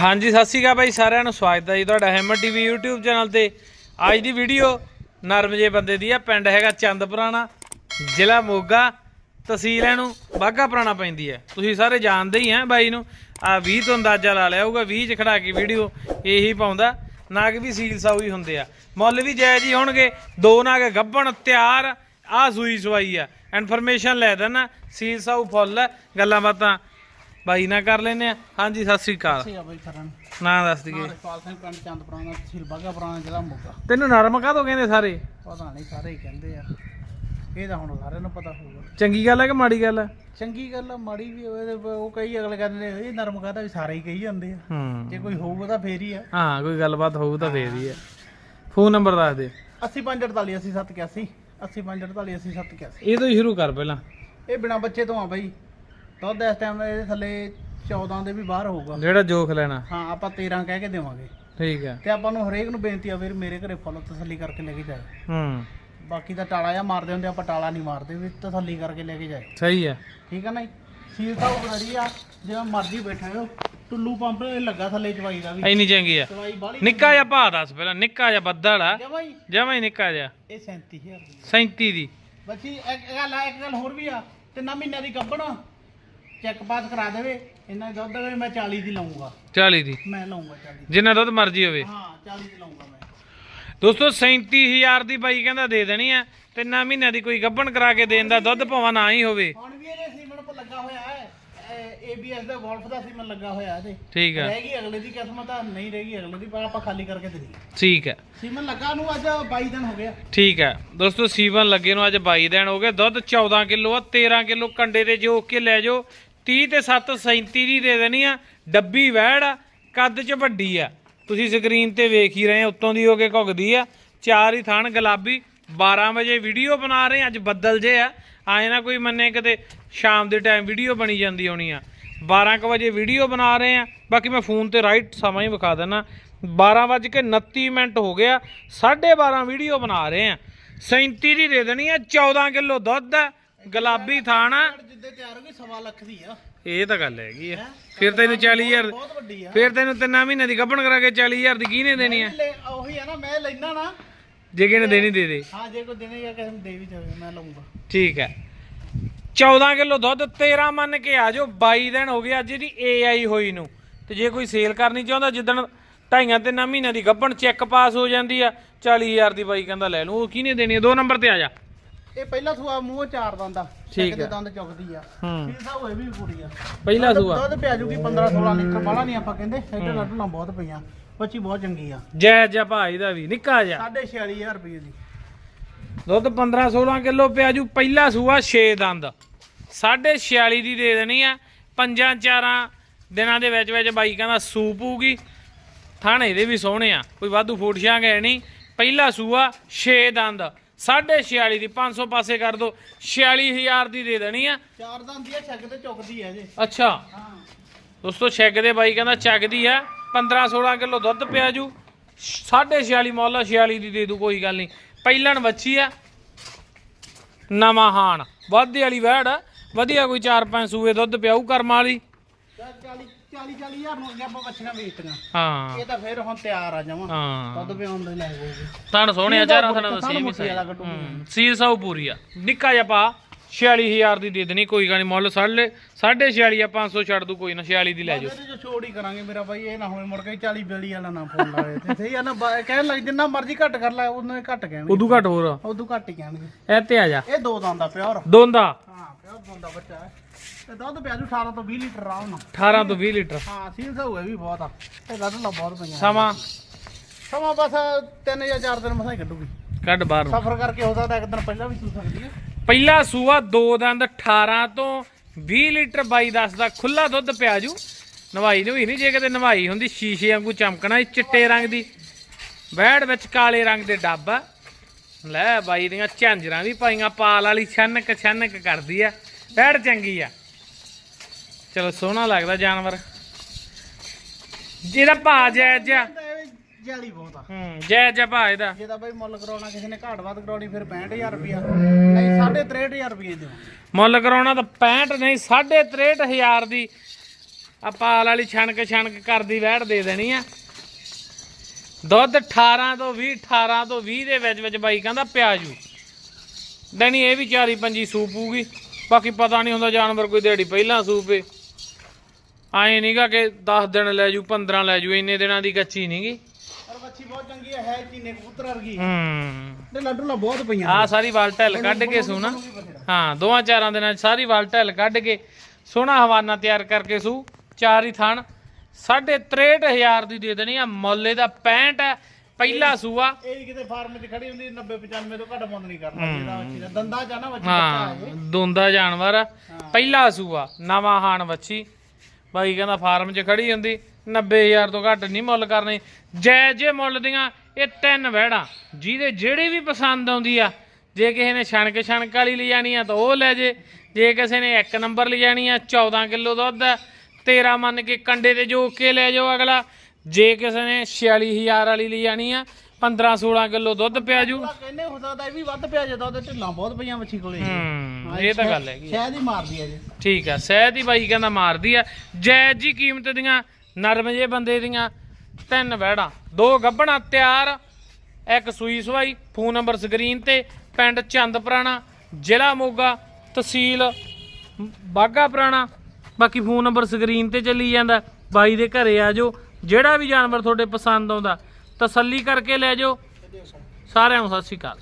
ਹਾਂਜੀ, ਸਤਿ ਸ਼੍ਰੀ ਅਕਾਲ ਬਾਈ, ਸਾਰਿਆਂ ਨੂੰ ਸਵਾਗਤ ਹੈ ਜੀ ਤੁਹਾਡਾ ਹੈਮਰ ਟੀਵੀ YouTube ਚੈਨਲ ਤੇ। ਅੱਜ ਦੀ ਵੀਡੀਓ ਨਰਮ ਜੇ ਬੰਦੇ ਦੀ ਆ, ਪਿੰਡ ਹੈਗਾ ਚੰਦਪੁਰਾਣਾ, ਜ਼ਿਲ੍ਹਾ ਮੋਗਾ, ਤਹਿਸੀਲ ਇਹਨੂੰ ਬਾਗਾ ਪੁਰਾਣਾ ਪੈਂਦੀ ਹੈ। ਤੁਸੀਂ ਸਾਰੇ ਜਾਣਦੇ ਹੀ ਆ ਬਾਈ ਨੂੰ ਆ 20 ਤੋਂ ਅੰਦਾਜ਼ਾ ਲਾ ਲਿਆ ਹੋਊਗਾ 20 ਚ ਖੜਾ ਕੇ ਵੀਡੀਓ ਇਹੀ ਪਾਉਂਦਾ ਨਾਗ ਵੀ ਸੀਲ ਸਾਊ ਹੀ ਹੁੰਦੇ ਆ। ਮੁੱਲ ਵੀ ਜਾਇਜ਼ ਹੀ ਹੋਣਗੇ, ਦੋ ਨਾਗ ਗੱਬਣ ਤਿਆਰ ਆ ਸੂਈ ਸਵਾਈ ਆ। ਇਨਫੋਰਮੇਸ਼ਨ ਲੈ ਦੇਣਾ ਸੀਲ ਸਾਊ ਫੁੱਲ, ਗੱਲਾਂ ਬਾਤਾਂ ਬਾਈ ਨਾਲ ਕਰ ਲੈਨੇ ਆ। ਹਾਂਜੀ ਸਤਿ ਸ੍ਰੀ ਅਕਾਲ। ਬਈ ਕਰਨ ਨਾਂ। ਦੱਸ ਦਈਏ। ਰਸਪਾਲ ਸਿੰਘ ਪਿੰਡ ਚੰਦਪੁਰਾ ਦਾ ਤਹਿਸੀਲ ਬਾਗਾ ਪੁਰਾਣਾ ਜ਼ਿਲ੍ਹਾ ਮੋਗਾ। ਤੈਨੂੰ ਨਰਮ ਕਾਹਤੋਂ ਕਹਿੰਦੇ ਸਾਰੇ? ਪਤਾ ਨਹੀਂ ਸਾਰੇ ਹੀ ਕਹਿੰਦੇ ਆ। ਇਹ ਤਾਂ ਹੁਣ ਸਾਰਿਆਂ ਨੂੰ ਪਤਾ ਹੋਊਗਾ। ਚੰਗੀ ਗੱਲ ਹੈ ਕਿ ਮਾੜੀ ਗੱਲ ਹੈ? ਚੰਗੀ ਗੱਲ ਆ ਮਾੜੀ ਵੀ ਹੋਵੇ ਤੇ ਉਹ ਕਈ ਅਗਲੇ ਕਹਿੰਦੇ ਨੇ ਇਹ ਨਰਮ ਕਹਤਾ ਵੀ ਸਾਰੇ ਹੀ ਕਹੀ ਜਾਂਦੇ ਆ। ਹੂੰ। ਜੇ ਕੋਈ ਹੋਊਗਾ ਤਾਂ ਫੇਰ ਹੀ ਆ। ਹਾਂ ਕੋਈ ਗੱਲਬਾਤ ਹੋਊ ਤਾਂ ਫੇਰ ਹੀ ਹੈ ਫੋਨ ਨੰਬਰ ਦੱਸ ਦੇ। 8548 8781 8548 8781 ਇਹ ਤੋਂ ਹੀ ਸ਼ੁਰੂ ਕਰ ਪਹਿਲਾਂ। ਇਹ ਬਿਨਾ ਬੱਚੇ ਤੋਂ ਆ ਬਈ। ਦੁੱਧ ਇਸ ਟਾਈਮ ਇਹਦੇ ਥੱਲੇ 14 ਦੇ ਵੀ ਬਾਹਰ ਹੋਊਗਾ। ਜਿਹੜਾ ਜੋਖ ਲੈਣਾ। ਹਾਂ ਆਪਾਂ 13 ਕਹਿ ਕੇ ਦੇਵਾਂਗੇ। ਠੀਕ ਹੈ ਤੇ ਆਪਾਂ ਨੂੰ ਹਰੇਕ ਨੂੰ ਬੇਨਤੀ ਆ ਵੀਰ ਮੇਰੇ ਘਰੇ ਫੁੱਲ ਤਸੱਲੀ ਕਰਕੇ ਲੈ ਕੇ ਜਾਏ ਹੂੰ। ਬਾਕੀ ਤਾਂ ਟਾਲਾ ਜਾਂ ਮਾਰਦੇ ਹੁੰਦੇ ਆਪਾਂ ਟਾਲਾ ਨਹੀਂ ਮਾਰਦੇ ਵੀ ਤਸੱਲੀ ਕਰਕੇ ਲੈ ਕੇ ਜਾਏ ਸਹੀ ਹੈ ਠੀਕ ਹੈ ਨਾ ਜੀ? ਸੀਲ ਸਾਹਿਬ ਬੜੀ ਆ ਜਿਵੇਂ ਮਰਜ਼ੀ ਬੈਠੇ ਹੋ ਟੁੱਲੂ ਪੰਪ ਇਹ ਲੱਗਾ ਥੱਲੇ ਚਵਾਈ ਦਾ ਵੀ। ਇੰਨੀ ਚੰਗੀ ਆ। ਚਵਾਈ ਬਾਲੀ ਨਿੱਕਾ ਜਿਹਾ ਭਾ ਦੱਸ ਪਹਿਲਾਂ ਨਿੱਕਾ ਜਿਹਾ ਬੱਦਲ ਆ। ਜਮਾ ਹੀ। ਜਮਾ ਹੀ ਨਿੱਕਾ ਜਿਹਾ। ਇਹ 37000 ਦੀ 37 ਦੀ। ਬੱਚੀ ਇੱਕ ਗੱਲ ਆ ਇੱਕ ਗੱਲ ਹੋਰ ਵੀ ਆ। ਤਿੰਨਾਂ ਮਹੀਨਿਆਂ ਦੀ ਗੱਭਣ ਚੈੱਕ ਪਾਸ ਕਰਾ ਦੇਵੇ ਇਹਨਾਂ ਦੁੱਧ ਦੇ ਮੈਂ 40 ਦੀ ਲਵਾਂਗਾ 40 ਦੀ? ਮੈਂ ਲਵਾਂਗਾ 40 ਜਿੰਨਾ ਦੁੱਧ ਮਰਜ਼ੀ ਹੋਵੇ। ਹਾਂ 40 ਦੀ ਲਵਾਂਗਾ ਮੈਂ। ਦੋਸਤੋ 37000 ਦੀ ਬਾਈ ਕਹਿੰਦਾ ਦੇ ਦੇਣੀ ਆ ਤਿੰਨਾਂ ਮਹੀਨਿਆਂ ਦੀ ਕੋਈ ਗੱਭਣ ਕਰਾ ਕੇ ਦੇਣ ਦਾ ਦੁੱਧ ਭਾਵੇਂ ਨਾ ਹੀ ਹੋਵੇ। ਹੁਣ ਵੀ ਇਹਦੇ ਸੀਮਨ ਪਰ ਲੱਗਾ ਹੋਇਆ ਹੈ। ABS ਦਾ ਵੋਲਫ ਦਾ ਸੀਮਨ ਲੱਗਾ ਹੋਇਆ ਇਹਦੇ। ਠੀਕ ਹੈ ਰਹਿ ਗਈ ਅਗਲੇ ਦੀ ਕਿਸਮਤ ਆ ਨਹੀਂ ਰਹਿ ਗਈ ਅਗਲੇ ਦੀ ਪਰ ਆਪਾਂ ਖਾਲੀ ਕਰਕੇ ਦੇ ਦਈਏ ਠੀਕ ਹੈ ਸੀਮਨ ਲੱਗਾ ਨੂੰ ਅੱਜ 22 ਦਿਨ ਹੋ ਗਿਆ। ਠੀਕ ਹੈ ਦੋਸਤੋ ਸੀਵਨ ਲੱਗੇ ਨੂੰ ਅੱਜ 22 ਦਿਨ ਹੋ ਗਏ। ਦੁੱਧ 14 ਕਿਲੋ ਆ 13 ਕਿਲੋ ਕੰਡੇ ਤੇ ਜੋਕ ਕੇ ਲੈ ਜਾਓ। 30 ਤੇ 7 37 ਦੀ ਦੇ ਦੇਣੀ ਆ ਡੱਬੀ ਵਹਿੜ ਆ ਕੱਦ ਚ ਵੱਡੀ ਆ। ਤੁਸੀਂ ਸਕਰੀਨ ਤੇ ਵੇਖ ਹੀ ਰਹੇ ਉੱਤੋਂ ਦੀ ਹੋ ਕੇ ਘੁੱਗਦੀ ਆ। ਚਾਰ ਹੀ ਥਾਣ ਗੁਲਾਬੀ 12 ਵਜੇ ਵੀਡੀਓ ਬਣਾ ਰਹੇ ਅੱਜ ਬੱਦਲ ਜੇ ਆ। ਆਏ ਨਾ ਕੋਈ ਮੰਨੇ ਕਿਤੇ ਸ਼ਾਮ ਦੇ ਟਾਈਮ ਵੀਡੀਓ ਬਣੀ ਜਾਂਦੀ ਹੋਣੀ ਆ। 12 ਕੁ ਵਜੇ ਵੀਡੀਓ ਬਣਾ ਰਹੇ ਆ ਬਾਕੀ ਮੈਂ ਫੋਨ ਤੇ ਰਾਈਟ ਸਮਾਂ ਹੀ ਵਿਖਾ ਦਿੰਦਾ 12 ਵੱਜ ਕੇ 29 ਮਿੰਟ ਹੋ ਗਿਆ 12:30 ਵੀਡੀਓ ਬਣਾ ਰਹੇ ਆ। 37 ਦੀ ਦੇ ਦੇਣੀ ਆ 14 ਕਿਲੋ ਦੁੱਧ ਆ, ਗੁਲਾਬੀ ਥਾਣਾ ਜਿੱਦੇ ਤਿਆਰ ਹੋ ਗਈ ਸਵਾ ਲੱਖ ਦੀ ਆ। ਇਹ ਤਾਂ ਗੱਲ ਹੈਗੀ ਆ। ਫਿਰ ਤੈਨੂੰ 40000 ਬਹੁਤ ਵੱਡੀ ਆ। ਫਿਰ ਤੈਨੂੰ ਤਿੰਨਾਂ ਮਹੀਨੇ ਦੀ ਗੱਭਣ ਕਰਾ ਕੇ 40000 ਦੀ ਕਿਹਨੇ ਦੇਣੀ ਆ? ਲੈ ਉਹੀ ਆ ਨਾ ਮੈਂ ਲੈਣਾ ਨਾ। ਜੇ ਕਿਹਨੇ ਦੇਣੀ ਦੇ ਦੇ। ਹਾਂ ਜੇ ਕੋਈ ਦੇਣੇ ਜਾਂ ਕਿਸੇ ਨੂੰ ਦੇ ਵੀ ਜਾਵੇ ਮੈਂ ਲਵਾਂਗਾ ਠੀਕ ਹੈ। 14 ਕਿਲੋ ਦੁੱਧ 13 ਮੰਨ ਕੇ ਆ ਜਾਓ 22 ਦਿਨ ਹੋ ਗਏ ਅੱਜ ਇਹਦੀ ਏਆਈ ਹੋਈ ਨੂੰ। ਤੇ ਜੇ ਕੋਈ ਸੇਲ ਕਰਨੀ ਚਾਹੁੰਦਾ ਜਿੱਦਣ ਢਾਈਆਂ ਤਿੰਨਾਂ ਮਹੀਨਿਆਂ ਦੀ ਗੱਭਣ ਚੈੱਕ ਪਾਸ ਹੋ ਜਾਂਦੀ ਆ 40000 ਦੀ ਬਾਈ ਕਹਿੰਦਾ ਲੈ ਲਓ ਉਹ ਕਿਹਨੇ ਦੇਣੀ ਆ? ਦੋ ਨੰਬਰ ਤੇ ਆ ਜਾ। ਇਹ ਪਹਿਲਾ ਸੂਆ ਮੂੰਹ ਚਾਰ ਦੰਦ ਆ ਠੀਕ ਆ। ਦੰਦ ਚੁੱਕਦੀ ਆ। ਹੂੰ। ਫੀਸ ਹੋਏ ਵੀ ਪੂਰੀ ਆ ਪਹਿਲਾ ਸੂਆ। ਦੁੱਧ ਪਿਆ ਜੂਗੀ 15 16 ਲੀਟਰ ਬਾਲਾ ਨਹੀਂ ਆਪਾਂ ਕਹਿੰਦੇ ਇੱਧਰ ਲੱਡੂਆਂ ਬਹੁਤ ਪਈਆਂ ਬੱਚੀ ਬਹੁਤ ਚੰਗੀ ਆ। ਜੈ ਜੈ ਭਾਈ ਦਾ ਵੀ ਨਿੱਕਾ ਜਿਹਾ। 46500 ਰੁਪਏ ਦੀ। ਦੁੱਧ 15 16 ਕਿਲੋ ਪਿਆ ਜੂ ਪਹਿਲਾ ਸੂਆ 6 ਦੰਦ। 46 ਦੀ ਦੇ ਦੇਣੀ ਆ ਪੰਜਾਂ ਚਾਰਾਂ ਦਿਨਾਂ ਦੇ ਵਿੱਚ ਵਿੱਚ ਬਾਈ ਕਹਿੰਦਾ ਸੂਪ ਥਾਣੇ ਦੇ ਵੀ ਸੋਹਣੇ ਆ ਕੋਈ ਵਾਧੂ ਫੋਟੀਆਂ ਗਏ ਨਹੀਂ। ਪਹਿਲਾ ਸੂਆ 6 ਦੰਦ। 46 ਦੀ 500 ਪਾਸੇ ਕਰ ਦੋ 46000 ਦੀ ਦੇ ਦੇਣੀ ਆ। ਚਾਰ ਦੰਦ ਦੀ ਆ ਛੱਗ ਤੇ ਚੁੱਕਦੀ ਆ ਜੇ। ਅੱਛਾ। ਹਾਂ। ਦੋਸਤੋ ਛੈਗ ਦੇ ਬਾਈ ਕਹਿੰਦਾ ਚੱਕਦੀ ਆ 15 16 ਕਿਲੋ ਦੁੱਧ ਪਿਆ ਜੂ। 46 ਮੁੱਲ 46 ਦੀ ਦੇ ਦੂ ਕੋਈ ਗੱਲ ਨਹੀਂ। ਪਹਿਲਣ ਵੱਛੀ ਆ ਨਵਾਂ ਹਾਣ। ਵਾਧੇ ਵਾਲੀ ਵਹਿੜ ਵਧੀਆ ਕੋਈ 4-5 ਸੂਏ ਦੁੱਧ ਪਿਆਊ ਕਰਮ ਵਾਲੀ। 40 40 40000 ਨੂੰ ਅੱਗੇ ਆਪਾਂ ਬੱਚੀਆਂ ਵੇਚਤੀਆਂ। ਹਾਂ। ਇਹ ਤਾਂ ਫਿਰ ਹੁਣ ਤਿਆਰ ਆ ਜਾਵਾਂ। ਹਾਂ। ਦੁੱਧ ਪਿਆਉਣ ਦੇ ਲੈ ਜਾਊਗੀ। ਤਣ ਸੋਹਣੇ ਆ ਚਾਰਾਂ ਥਣਾ ਦਾ ਥਣ ਸੇਮ ਹੀ ਮੁੱਠੀ ਵਾਲਾ ਕੱਟੂ। ਸੀ ਸੌ ਪੂਰੀ ਆ। ਨਿੱਕਾ ਜਿਹਾ ਪਾ 46000 ਦੀ ਦੇ ਦੇਣੀ ਕੋਈ ਗੱਲ ਨਹੀਂ ਮੁੱਲ ਸਾਢੇ 46 ਆ 500 ਛੱਡ ਦੂ ਕੋਈ ਨਾ 46 ਦੀ ਲੈ ਜਾਓ। ਇਹਦੇ ਚ ਛੋੜ ਹੀ ਕਰਾਂਗੇ ਮੇਰਾ ਇਹ ਨਾ ਹੋਵੇ ਮੁੜ ਕੇ 40 42 ਵਾਲਾ ਨਾ ਫੋਨ ਲਾਵੇ। ਤੇ ਸਹੀ ਆ ਨਾ ਕਹਿਣ ਲੱਗ ਜਿੰਨਾ ਮਰਜ਼ੀ ਘੱਟ ਕਰ ਲੈ ਉਹਨਾਂ ਘੱਟ ਕਹਿਣਗੇ। ਉਦੋਂ ਘੱਟ ਹੋਰ ਉਦੋਂ ਘੱਟ ਹੀ ਕਹਿਣਗੇ। ਇਹ ਤੇ ਆ ਜਾ। ਇਹ ਦੋ ਦੰਦ ਪਿਓਰ। ਦੋਂਦਾ। ਹਾਂ ਪਿਓਰ ਦੰਦ ਦਾ ਬੱਚਾ ਹੈ। ਤੇ ਦੁੱਧ ਪਿਆ ਜੂ 18 ਤੋਂ 20 ਲੀਟਰ ਆਰਾਮ ਨਾਲ। 18 ਤੋਂ 20 ਲੀਟਰ। ਹਾਂ ਸੀਲ ਹੋਏ ਵੀ ਬਹੁਤ ਆ। ਤੇ ਦੁੱਧ ਲਾ ਬਹੁਤ ਪਈਆਂ ਸਮਾਂ? ਸਮਾਂ ਬਸ ਤਿੰਨ ਜਾਂ ਚਾਰ ਦਿਨ ਮਸਾਂ ਹੀ ਕੱਢੂਗੀ। ਕੱਢ ਬਾਹਰ ਨੂੰ। ਸਫਰ ਕਰਕੇ ਹੋ ਸਕਦਾ ਇੱਕ ਦਿਨ ਪਹਿਲਾਂ ਵੀ ਸੂ ਸਕਦੀ ਹੈ। ਪਹਿਲਾ ਸੂਆ ਦੋ ਦੰਦ 18 ਤੋਂ 20 ਲੀਟਰ ਬਾਈ ਦੱਸਦਾ ਖੁੱਲਾ ਦੁੱਧ ਪਿਆ ਜੂ। ਨਵਾਈ ਨਵੀ ਨਹੀਂ ਜੇ ਕਿਤੇ ਨਵਾਈ ਹੁੰਦੀ ਸ਼ੀਸ਼ੇ ਵਾਂਗੂ ਚਮਕਣਾ ਚਿੱਟੇ ਰੰਗ ਦੀ। ਵਹਿੜ ਵਿੱਚ ਕਾਲੇ ਰੰਗ ਦੇ ਡੱਬ। ਲੈ ਬਾਈ ਦੀਆਂ ਝਾਂਜਰਾਂ ਵੀ ਪਾਈਆਂ ਪਾਲ ਵਾਲੀ ਛਨਕ ਛਨਕ ਕਰਦੀ ਆ। ਵਹਿੜ ਚੰਗੀ ਆ। ਚਲੋ ਸੋਹਣਾ ਲੱਗਦਾ ਜਾਨਵਰ। ਜਿਹਦਾ ਭਾ ਜੈ ਜੈ ਜਾਲੀ ਬਹੁਤ ਆ। ਹੂੰ ਜੈ ਜੈ ਭਾ ਇਹਦਾ। ਜੇ ਤਾਂ ਬਈ ਮੁੱਲ ਕਰਾਉਣਾ ਕਿਸੇ ਨੇ ਘਾਟ ਵੱਧ ਕਰਾਉਣੀ ਫਿਰ 65000 ਰੁਪਿਆ ਨਹੀਂ 63000 ਰੁਪਏ ਦਿਓ ਮੁੱਲ ਕਰਾਉਣਾ ਤਾਂ 65 ਨਹੀਂ 63000 ਦੀ ਆ ਪਾਲ ਵਾਲੀ ਛਣਕ ਛਣਕ ਕਰਦੀ ਵਹਿੜ ਦੇ ਦੇਣੀ ਆ। ਦੁੱਧ 18 ਤੋਂ 20 18 ਤੋਂ 20 ਦੇ ਵਿੱਚ ਵਿੱਚ ਬਾਈ ਕਹਿੰਦਾ ਪਿਆਜੂ ਦਣੀ ਇਹ ਵੀ ਚਾਰੀ ਪੰਜੀ ਸੂਪੂਗੀ ਬਾਕੀ ਪਤਾ ਨਹੀਂ ਹੁੰਦਾ ਜਾਨਵਰ ਕੋਈ ਦਿਹਾੜੀ ਪਹਿਲਾਂ ਸੂਪੇ ਆਏ ਨਹੀਂਗਾ ਕਿ 10 ਦਿਨ ਲੈ ਜੂ 15 ਲੈ ਜੂ ਇੰਨੇ ਦਿਨਾਂ ਦੀ ਕੱਚੀ ਨਹੀਂਗੀ ਪਰ ਬੱਚੀ ਬਹੁਤ ਚੰਗੀ ਹੈ ਹੈ ਚੀਨੇ ਕਬੂਤਰ ਵਰਗੀ। ਹੂੰ। ਤੇ ਲੱਡੂ ਲਾ ਬਹੁਤ ਪਈਆਂ ਆ ਸਾਰੀ ਵਾਲ ਢਿੱਲ ਕੱਢ ਕੇ ਸੂਣਾ ਹਾਂ ਦੋਵਾਂ ਚਾਰਾਂ ਦਿਨਾਂ 'ਚ ਸਾਰੀ ਵਾਲ ਢਿੱਲ ਕੱਢ ਕੇ ਸੋਹਣਾ ਹਵਾਨਾ ਤਿਆਰ ਕਰਕੇ ਸੂ। ਚਾਰ ਹੀ ਥਣ। 63000 ਦੀ ਦੇ ਦੇਣੀ ਆ ਮੁੱਲ ਇਹਦਾ 65 ਹੈ। ਪਹਿਲਾ ਸੂਆ। ਇਹ ਕਿਤੇ ਫਾਰਮ 'ਚ ਖੜੀ ਹੁੰਦੀ 90 95 ਤੋਂ ਘੱਟ ਮੁੱਲ ਨਹੀਂ ਕਰਨਾ ਜਿਹਦਾ ਬੱਚੀ ਦਾ। ਦੰਦਾ ਨਾ ਬੱਚੀ ਹਾਂ ਬੱਚਾ ਦੋਂਦਾ ਜਾਨਵਰ। ਪਹਿਲਾ ਸੂਆ ਨਵਾਂ ਹਾਣ ਵੱਛੀ। ਬਾਈ ਕਹਿੰਦਾ ਫਾਰਮ 'ਚ ਖੜੀ ਹੁੰਦੀ 90000 ਤੋਂ ਘੱਟ ਨਹੀਂ ਮੁੱਲ ਕਰਨੀ। ਜੈ ਜੇ ਮੁੱਲ ਦੀਆਂ ਇਹ ਤਿੰਨ ਵਹਿੜਾਂ, ਜਿਹਦੇ ਜਿਹੜੀ ਵੀ ਪਸੰਦ ਆਉਂਦੀ ਆ, ਜੇ ਕਿਸੇ ਨੇ ਛਣਕ ਛਣਕ ਵਾਲੀ ਲੈ ਜਾਣੀ ਆ ਤਾਂ ਉਹ ਲੈ ਜੇ ਜੇ ਕਿਸੇ ਨੇ ਇੱਕ ਨੰਬਰ ਲੈ ਜਾਣੀ ਆ 14 ਕਿਲੋ ਦੁੱਧ ਆ 13 ਮੰਨ ਕੇ ਕੰਡੇ ਤੇ ਜੋਕ ਕੇ ਲੈ ਜਾਓ ਅਗਲਾ। ਜੇ ਕਿਸੇ ਨੇ 46000 ਵਾਲੀ ਲੈ ਜਾਣੀ ਆ 15 16 ਕਿਲੋ ਦੁੱਧ ਪਿਆ ਜੂ। ਕਹਿੰਦੇ ਹੋ ਸਕਦਾ ਇਹ ਵੀ ਵੱਧ ਪਿਆ ਜਦੋਂ ਉਹਦੇ ਢਿੱਲਾਂ ਬਹੁਤ ਪਈਆਂ ਬੱਚੀ ਕੋਲੇ ਹੂੰ ਇਹ ਤਾਂ ਗੱਲ ਹੈਗੀ। ਸ਼ਾਇਦ ਹੀ ਮਾਰਦੀ ਹੈ ਜੀ। ਠੀਕ ਆ ਸਹਿਦ ਹੀ ਬਾਈ ਕਹਿੰਦਾ ਮਾਰਦੀ ਆ। ਜਾਇਜ਼ ਜੀ ਕੀਮਤ ਦੀਆਂ ਨਰਮ ਜੇ ਬੰਦੇ ਦੀਆਂ ਤਿੰਨ ਵਹਿੜਾਂ। ਦੋ ਗੱਬਣਾ ਤਿਆਰ ਇੱਕ ਸੂਈ ਸਵਾਈ ਫੋਨ ਨੰਬਰ ਸਕਰੀਨ ਤੇ ਪਿੰਡ ਚੰਦ ਪੁਰਾਣਾ ਜ਼ਿਲ੍ਹਾ ਮੋਗਾ ਤਹਿਸੀਲ ਬਾਗਾ ਪੁਰਾਣਾ। ਬਾਕੀ ਫੋਨ ਨੰਬਰ ਸਕਰੀਨ ਤੇ ਚੱਲੀ ਜਾਂਦਾ ਬਾਈ ਦੇ ਘਰੇ ਆ ਜਾਓ। ਜਿਹੜਾ ਵੀ ਜਾਨਵਰ ਤੁਹਾਡੇ ਪਸੰਦ ਆਉਂਦਾ ਤਸੱਲੀ ਕਰਕੇ ਲੈ ਜਾਓ। ਸਾਰਿਆਂ ਨੂੰ ਸਤਿ ਸ਼੍ਰੀ ਅਕਾਲ।